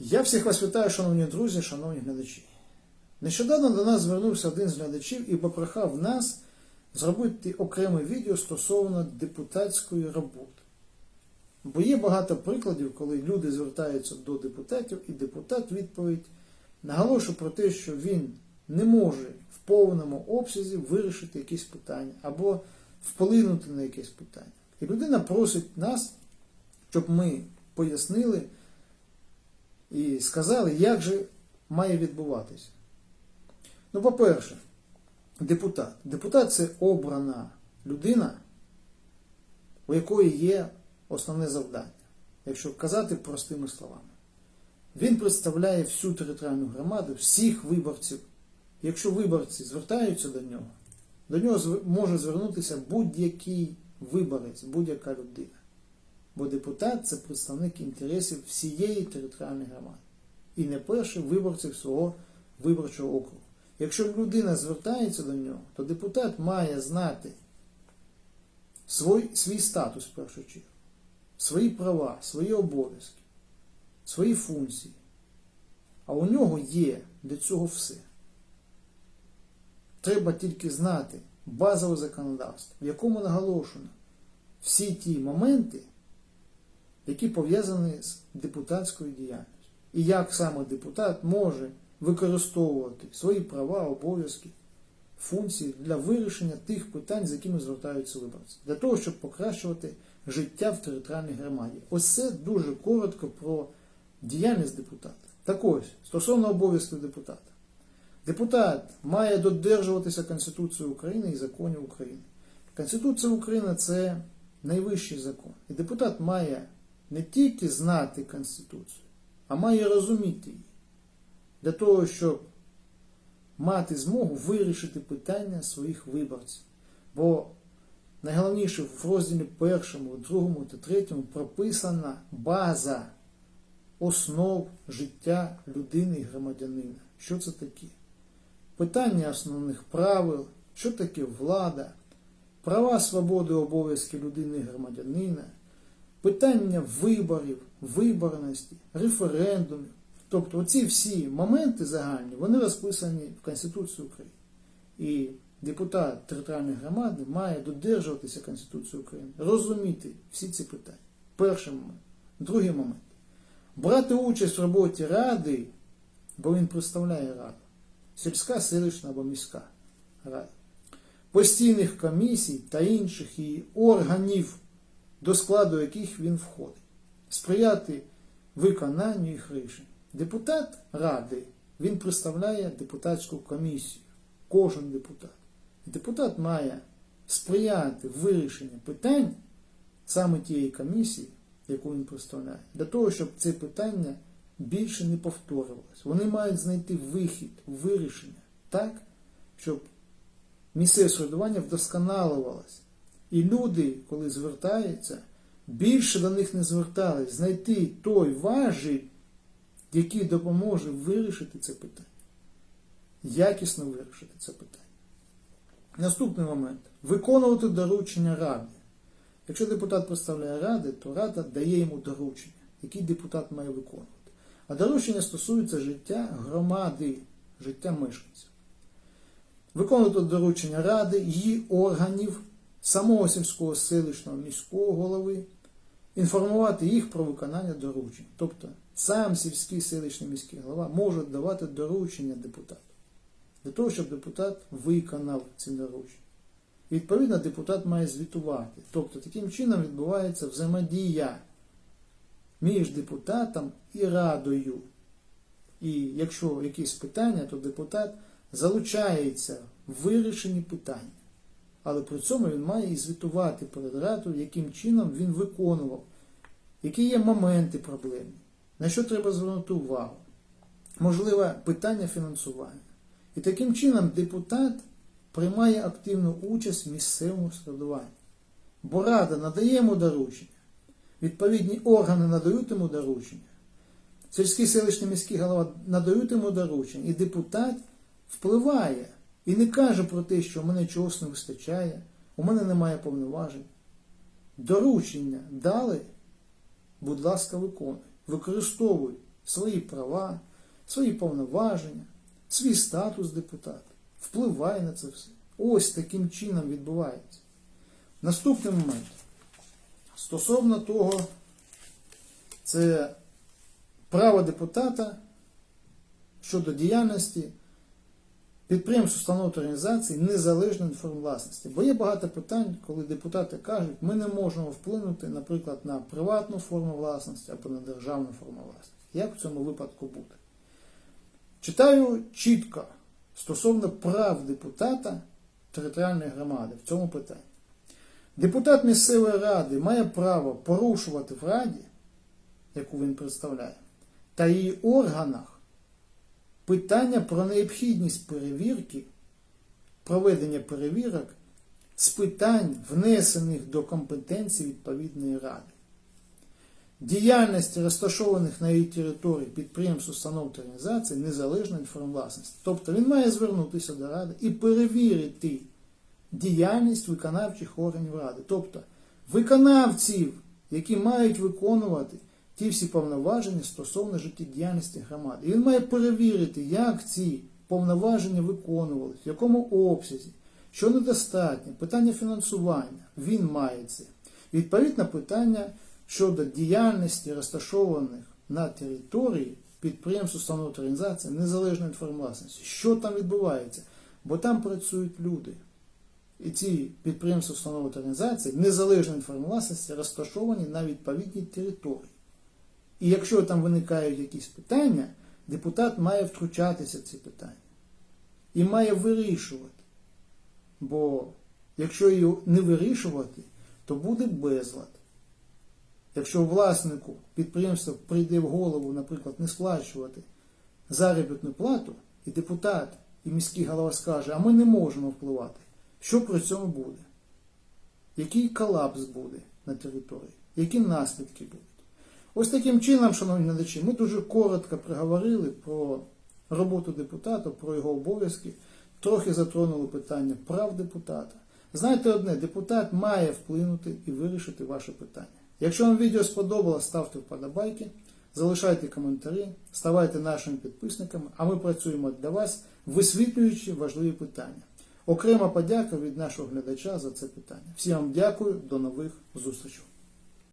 Я всіх вас вітаю, шановні друзі, шановні глядачі. Нещодавно до нас звернувся один з глядачів і попрохав нас зробити окреме відео стосовно депутатської роботи. Бо є багато прикладів, коли люди звертаються до депутатів, і депутат відповідь наголошує про те, що він не може в повному обсязі вирішити якісь питання або вплинути на якесь питання. І людина просить нас, щоб ми пояснили і сказали, як же має відбуватися. Ну, по-перше, депутат. Депутат це обрана людина, у якої є основне завдання, якщо казати простими словами. Він представляє всю територіальну громаду, всіх виборців. Якщо виборці звертаються до нього, до нього може звернутися будь-який виборець, будь-яка людина. Бо депутат це представник інтересів всієї територіальної громади. І не перший виборців свого виборчого округу. Якщо людина звертається до нього, то депутат має знати свій, свій статус в першу чергу, свої права, свої обов'язки, свої функції. А у нього є для цього все. Треба тільки знати базове законодавство, в якому наголошено всі ті моменти, які пов'язані з депутатською діяльністю. І як саме депутат може використовувати свої права, обов'язки, функції для вирішення тих питань, з якими звертаються виборці, для того, щоб покращувати життя в територіальній громаді. Ось це дуже коротко про діяльність депутата. Так ось, стосовно обов'язків депутата. Депутат має додержуватися Конституції України і законів України. Конституція України це найвищий закон. І депутат має не тільки знати Конституцію, а має розуміти її. Для того, щоб мати змогу вирішити питання своїх виборців. Бо найголовніше в розділі першому, другому та третьому прописана база основ життя людини і громадянина. Що це таке? Питання основних правил, що таке влада, права, свободи, обов'язки людини і громадянина, питання виборів, виборності, референдумів. Тобто оці всі моменти загальні, вони розписані в Конституції України. І депутат територіальної громади має додержуватися Конституції України, розуміти всі ці питання. Перший момент. Другий момент. Брати участь в роботі ради, бо він представляє раду. Сільська, селищна або міська рада. Постійних комісій та інших її органів, до складу яких він входить. Сприяти виконанню їх рішень. Депутат ради, він представляє депутатську комісію. Кожен депутат. Депутат має сприяти вирішенню питань саме тієї комісії, яку він представляє, для того, щоб це питання більше не повторювалось. Вони мають знайти вихід, вирішення так, щоб місцеве середування вдосконалювалося. І люди, коли звертаються, більше до них не звертались, знайти той важіль, який допоможе вирішити це питання. Якісно вирішити це питання. Наступний момент. Виконувати доручення ради. Якщо депутат представляє ради, то рада дає йому доручення, які депутат має виконувати. А доручення стосуються життя громади, життя мешканців. Виконувати доручення ради, її органів, самого сільського селищного міського голови, інформувати їх про виконання доручень. Тобто сам сільський селищний міський голова може давати доручення депутату для того, щоб депутат виконав ці доручення. Відповідно, депутат має звітувати. Тобто таким чином відбувається взаємодія між депутатом і радою. І якщо якісь питання, то депутат залучається в вирішенні питання. Але при цьому він має і звітувати перед радою, яким чином він виконував, які є моменти проблемні, на що треба звернути увагу. Можливе питання фінансування. І таким чином депутат приймає активну участь в місцевому середуванні. Бо рада надає йому доручення, відповідні органи надають йому доручення, сільський селищний міський голова надають йому доручення, і депутат впливає і не каже про те, що в мене чогось не вистачає, у мене немає повноважень. Доручення дали, будь ласка, виконуй, використовуй свої права, свої повноваження, свій статус депутата, впливає на це все. Ось таким чином відбувається. Наступний момент. Стосовно того, це право депутата щодо діяльності підприємств, установ та організацій незалежної від форм власності. Бо є багато питань, коли депутати кажуть, ми не можемо вплинути, наприклад, на приватну форму власності або на державну форму власності. Як в цьому випадку бути? Читаю чітко стосовно прав депутата територіальної громади в цьому питанні. Депутат місцевої ради має право порушувати в раді, яку він представляє, та її органах питання про необхідність перевірки, проведення перевірок з питань, внесених до компетенції відповідної ради. Діяльності розташованих на її території підприємств, установ та організацій незалежно від форм власності. Тобто він має звернутися до ради і перевірити діяльність виконавчих органів ради. Тобто виконавців, які мають виконувати ті всі повноваження стосовно життєдіяльності громади. І він має перевірити, як ці повноваження виконувалися, в якому обсязі, що недостатньо, питання фінансування. Він має це. Відповідно, питання щодо діяльності розташованих на території підприємств, установ та організацій незалежно від. Що там відбувається? Бо там працюють люди. І ці підприємства, установи та організації, незалежно від розташовані на відповідній території. І якщо там виникають якісь питання, депутат має втручатися в ці питання і має вирішувати. Бо якщо її не вирішувати, то буде безлад. Якщо власнику підприємства прийде в голову, наприклад, не сплачувати заробітну плату, і депутат, і міський голова скаже, а ми не можемо впливати, що при цьому буде? Який колапс буде на території? Які наслідки будуть? Ось таким чином, шановні глядачі, ми дуже коротко проговорили про роботу депутата, про його обов'язки, трохи затронули питання прав депутата. Знаєте одне, депутат має вплинути і вирішити ваше питання. Якщо вам відео сподобалось, ставте вподобайки, залишайте коментарі, ставайте нашими підписниками, а ми працюємо для вас, висвітлюючи важливі питання. Окрема подяка від нашого глядача за це питання. Всім вам дякую, до нових зустрічей.